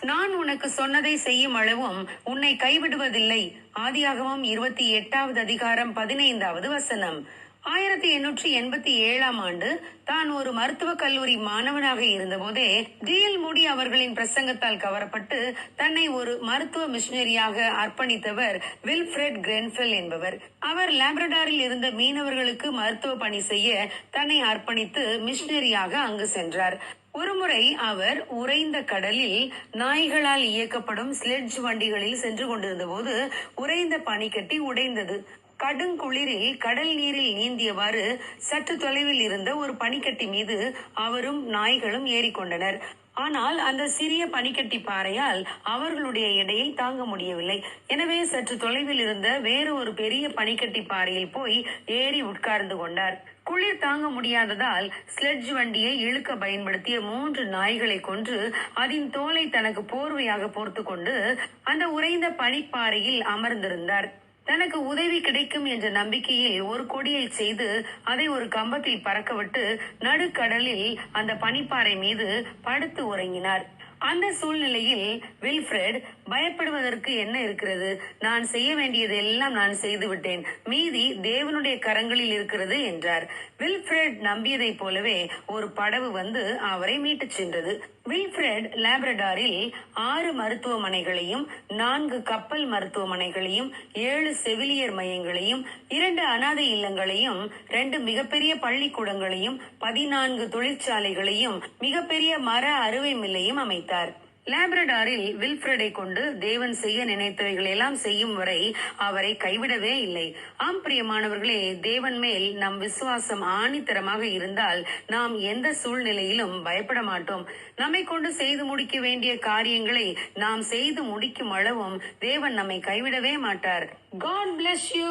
நான் உனக்கு சொன்னதை செய்யும் அளவும் உன்னை கைவிடுவதில்லை. ஆதியாகமம் இருபத்தி எட்டாவது அதிகாரம் பதினைந்தாவது வசனம். ஆயிரத்தி எண்ணூற்றி எண்பத்தி ஏழாம் ஆண்டு தான் ஒரு மருத்துவக் கல்லூரி மாணவனாக இருந்தபோதே டிஎல் மூடி அவர்களின் பிரசங்கத்தால் கவரப்பட்டு தன்னை ஒரு மருத்துவ மிஷினரியாக அர்ப்பணித்தவர் வில்ஃபிரெட் கிரென்ஃபெல் என்பவர். அவர் லாப்ரடாரில் இருந்த மீனவர்களுக்கு மருத்துவ பணி செய்ய தன்னை அர்ப்பணித்து மிஷினரியாக அங்கு சென்றார். ஒருமுறை அவர் உறைந்த கடலில் நாய்களால் இயக்கப்படும் ஸ்லெட்ஜ் வண்டிகளில் சென்று கொண்டிருந்த போது உறைந்த பனிக்கட்டி உடைந்தது. கடுங்குளிரில் கடல் நீரில் நீந்தியவாறு சற்று தொலைவில் இருந்த ஒரு பனிக்கட்டி மீது அவரும் நாய்களும் ஏறிக்கொண்டனர். ஆனால் அந்த சிறிய பனிக்கட்டி பாறையால் அவர்களுடைய எடையை தாங்க முடியவில்லை. எனவே சற்று தொலைவில் இருந்த வேறு ஒரு பெரிய பனிக்கட்டி பாறையில் போய் ஏறி உட்கார்ந்து கொண்டார். குளிர் தாங்க முடியாததால் ஸ்லெட்ஜ் வண்டியை இழுக்க பயன்படுத்திய மூன்று நாய்களை கொன்று அதன் தோலை தனக்கு போர்வையாக போர்த்து கொண்டு அந்த உறைந்த பனிப்பாறையில் அமர்ந்திருந்தார். தனக்கு உதவி கிடைக்கும் என்ற நம்பிக்கையில் ஒரு கொடியை செய்து அதை ஒரு கம்பத்தில் பறக்கவிட்டு நடுக்கடலில் அந்த பனிப்பாறை மீது படுத்து உறங்கினார். அந்த சூழ்நிலையில் வில்ஃபிரட் பயப்படுவதற்கு என்ன இருக்கிறது? நான் செய்ய வேண்டியது எல்லாம் நான் செய்து விட்டேன். மீதி தேவனுடைய கரங்களில் இருக்கிறது என்றார். வில்ஃபிரட் நம்பியதைப் போலவே ஒரு படவு வந்து அவரை மீட்டுச் சென்றது. வில்ஃபிரெட் லேப்ரடாரில் ஆறு மருத்துவமனைகளையும் நான்கு கப்பல் மருத்துவமனைகளையும் ஏழு செவிலியர் மையங்களையும் இரண்டு அனாதை இல்லங்களையும் ரெண்டு மிகப்பெரிய பள்ளிக்கூடங்களையும் பதினான்கு தொழிற்சாலைகளையும் மிகப்பெரிய மர அறுவை மில்லையும் அமைத்தார். லேப்ரடாரில் வில்ஃபிரடை கொண்டு தேவன் செய்ய நினைத்தவைகள் எல்லாம் செய்யும் வரை அவரை கைவிடவே இல்லை. ஆம் பிரியமானவர்களே தேவன் மேல் நம் விசுவாசம் ஆணித்தரமாக இருந்தால் நாம் எந்த சூழ்நிலையிலும் பயப்பட மாட்டோம். நம்மை கொண்டு செய்து முடிக்க வேண்டிய காரியங்களை நாம் செய்து முடிக்கும் அளவும் தேவன் நம்மை கைவிடவே மாட்டார். God bless you